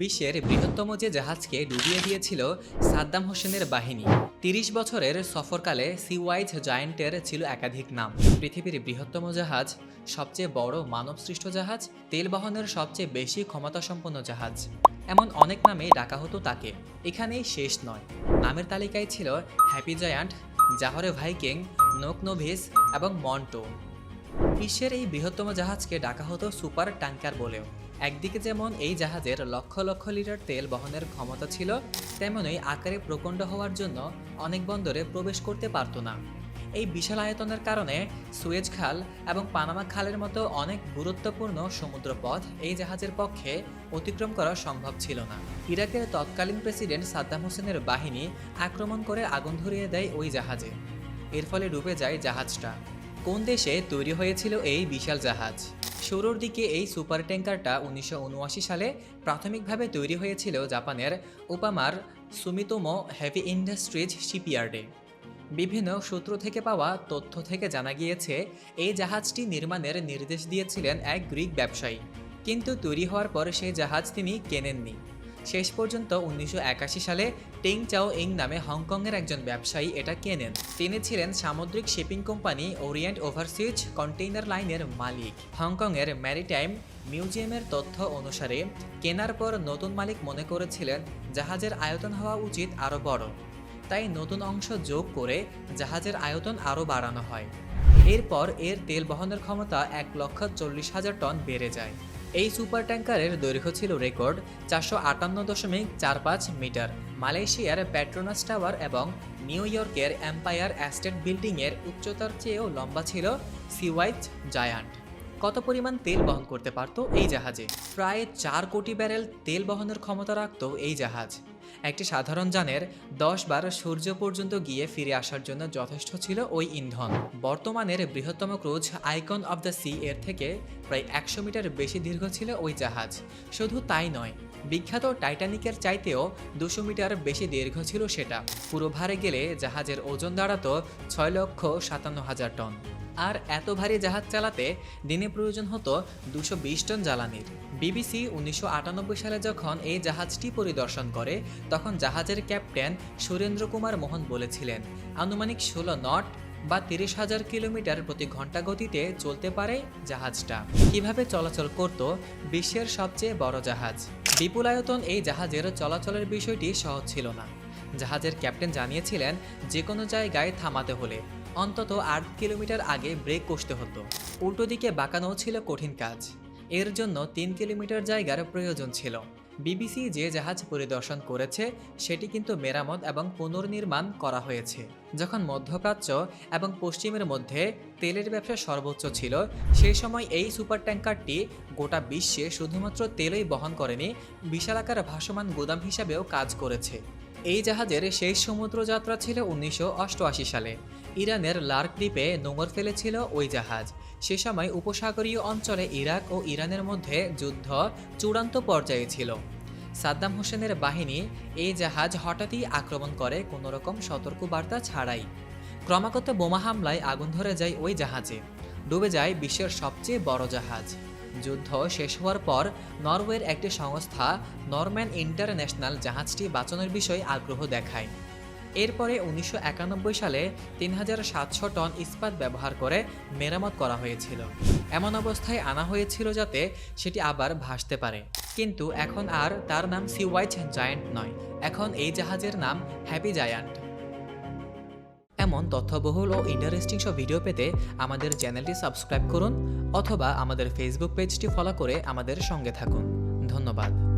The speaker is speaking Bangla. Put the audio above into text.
বিশ্বের বৃহত্তম যে জাহাজকে ডুবিয়ে দিয়েছিল সাদ্দাম হোসেনের বাহিনী, তিরিশ বছরের সফরকালে সিওয়াইজ জায়ান্টের ছিল একাধিক নাম। পৃথিবীর বৃহত্তম জাহাজ, সবচেয়ে বড় মানবসৃষ্ট জাহাজ, তেল বহনের সবচেয়ে বেশি ক্ষমতাসম্পন্ন জাহাজ। এমন অনেক নামে ডাকা হতো তাকে, এখানেই শেষ নয়। নামের তালিকায় ছিল হ্যাপি জায়ান্ট জাহরে ভাইকিং নোক নোভিস এবং মন্টো বিশ্বের এই বৃহত্তম জাহাজকে ডাকা হতো সুপার ট্যাঙ্কার বলেও। একদিকে যেমন এই জাহাজের লক্ষ লক্ষ লিটার তেল বহনের ক্ষমতা ছিল, তেমনই আকারে প্রকণ্ড হওয়ার জন্য অনেক বন্দরে প্রবেশ করতে পারত না। এই বিশাল আয়তনের কারণে সুয়েজ খাল এবং পানামা খালের মতো অনেক গুরুত্বপূর্ণ সমুদ্রপথ এই জাহাজের পক্ষে অতিক্রম করা সম্ভব ছিল না। ইরাকের তৎকালীন প্রেসিডেন্ট সাদ্দাম হোসেনের বাহিনী আক্রমণ করে আগুন ধরিয়ে দেয় ওই জাহাজে। এর ফলে ডুবে যায় জাহাজটা। কোন দেশে তৈরি হয়েছিল এই বিশাল জাহাজ? শুরুর দিকে এই সুপার ট্যাঙ্কারটা উনিশশো উনআশি সালে প্রাথমিকভাবে তৈরি হয়েছিল জাপানের ওপামার সুমিতোমো হেভি ইন্ডাস্ট্রিজ শিপইয়ার্ডে। বিভিন্ন সূত্র থেকে পাওয়া তথ্য থেকে জানা গিয়েছে, এই জাহাজটি নির্মাণের নির্দেশ দিয়েছিলেন এক গ্রিক ব্যবসায়ী। কিন্তু তৈরি হওয়ার পর সেই জাহাজ তিনি কেনেননি। শেষ পর্যন্ত উনিশশো একাশি সালে টেং চাও ইং নামে হংকংয়ের একজন ব্যবসায়ী এটা কেনেন। তিনি ছিলেন সামুদ্রিক shipping company Orient Overseas Container লাইনের মালিক। হংকংয়ের ম্যারিটাইম মিউজিয়ামের তথ্য অনুসারে, কেনার পর নতুন মালিক মনে করেছিলেন জাহাজের আয়তন হওয়া উচিত আরও বড়। তাই নতুন অংশ যোগ করে জাহাজের আয়তন আরও বাড়ানো হয়। এরপর এর তেল বহনের ক্ষমতা এক লক্ষ চল্লিশ হাজার টন বেড়ে যায়। এই সুপার ট্যাঙ্কারের দৈর্ঘ্য ছিল রেকর্ড চারশো আটান্ন দশমিক চার পাঁচ মিটার। মালয়েশিয়ার প্যাট্রোনাস টাওয়ার এবং নিউ ইয়র্কের এম্পায়ার অ্যাস্টেট বিল্ডিংয়ের উচ্চতার চেয়েও লম্বা ছিল সিওয়াইজ জায়ান্ট। কত পরিমাণ তেল বহন করতে পারত এই জাহাজে? প্রায় চার কোটি ব্যারেল তেল বহনের ক্ষমতা রাখত এই জাহাজ। একটি সাধারণ যানের দশ বার সূর্য পর্যন্ত গিয়ে ফিরে আসার জন্য যথেষ্ট ছিল ওই ইন্ধন। বর্তমানের বৃহত্তম cruise Icon of the Sea এর থেকে প্রায় একশো মিটার বেশি দীর্ঘ ছিল ওই জাহাজ। শুধু তাই নয়, বিখ্যাত টাইটানিকের চাইতেও দুশো মিটার বেশি দীর্ঘ ছিল সেটা। পুরো ভারে গেলে জাহাজের ওজন দাঁড়াতো ছয় লক্ষ সাতান্ন হাজার টন। আর এত ভারী জাহাজ চালাতে দিনে প্রয়োজন হতো দুশো টন জ্বালানির। বিবিসি উনিশশো আটানব্বই সালে যখন এই জাহাজটি পরিদর্শন করে, তখন জাহাজের ক্যাপ্টেন সুরেন্দ্র কুমার মোহন বলেছিলেন, আনুমানিক ষোলো নট বা তিরিশ হাজার কিলোমিটার প্রতি ঘণ্টা গতিতে চলতে পারে জাহাজটা। কীভাবে চলাচল করত বিশ্বের সবচেয়ে বড় জাহাজ? বিপুল আয়তন এই জাহাজের চলাচলের বিষয়টি সহজ ছিল না। জাহাজের ক্যাপ্টেন জানিয়েছিলেন যে কোনো জায়গায় থামাতে হলে অন্তত আট কিলোমিটার আগে ব্রেক কষতে হতো। উল্টো দিকে বাঁকানো ছিল কঠিন কাজ। এর জন্য তিন কিলোমিটার জায়গার প্রয়োজন ছিল। বিবিসি যে জাহাজ পরিদর্শন করেছে, সেটি কিন্তু মেরামত এবং পুনর্নির্মাণ করা হয়েছে। যখন মধ্যপ্রাচ্য এবং পশ্চিমের মধ্যে তেলের ব্যবসা সর্বোচ্চ ছিল, সেই সময় এই সুপার ট্যাঙ্কারটি গোটা বিশ্বে শুধুমাত্র তেলই বহন করেনি, বিশালাকার ভাসমান গুদাম হিসাবেও কাজ করেছে। এই জাহাজের শেষ সমুদ্র যাত্রা ছিল উনিশশো অষ্টআশি সালে। ইরানের লার্ক দ্বীপে নোঙর ফেলেছিল ওই জাহাজ। সে সময় উপসাগরীয় অঞ্চলে ইরাক ও ইরানের মধ্যে যুদ্ধ চূড়ান্ত পর্যায়ে ছিল। সাদ্দাম হোসেনের বাহিনী এই জাহাজ হঠাৎই আক্রমণ করে কোনো রকম সতর্কবার্তা ছাড়াই। ক্রমাগত বোমা হামলায় আগুন ধরে যায় ওই জাহাজে। ডুবে যায় বিশ্বের সবচেয়ে বড় জাহাজ। যুদ্ধ শেষ হওয়ার পর নরওয়ের একটি সংস্থা, নরম্যান ইন্টারন্যাশনাল জাহাজটি বাঁচানোর বিষয়ে আগ্রহ দেখায়। এরপরে উনিশশো একানব্বই সালে তিন হাজার সাতশো টন ইস্পাত ব্যবহার করে মেরামত করা হয়েছিল। এমন অবস্থায় আনা হয়েছিল যাতে সেটি আবার ভাসতে পারে। কিন্তু এখন আর তার নাম সিওয়াইচ জায়ান্ট নয়। এখন এই জাহাজের নাম হ্যাপি জায়ান্ট। এমন তথ্যবহুল ও ইন্টারেস্টিং সব ভিডিও পেতে আমাদের চ্যানেলটি সাবস্ক্রাইব করুন অথবা আমাদের ফেসবুক পেজটি ফলো করে আমাদের সঙ্গে থাকুন। ধন্যবাদ।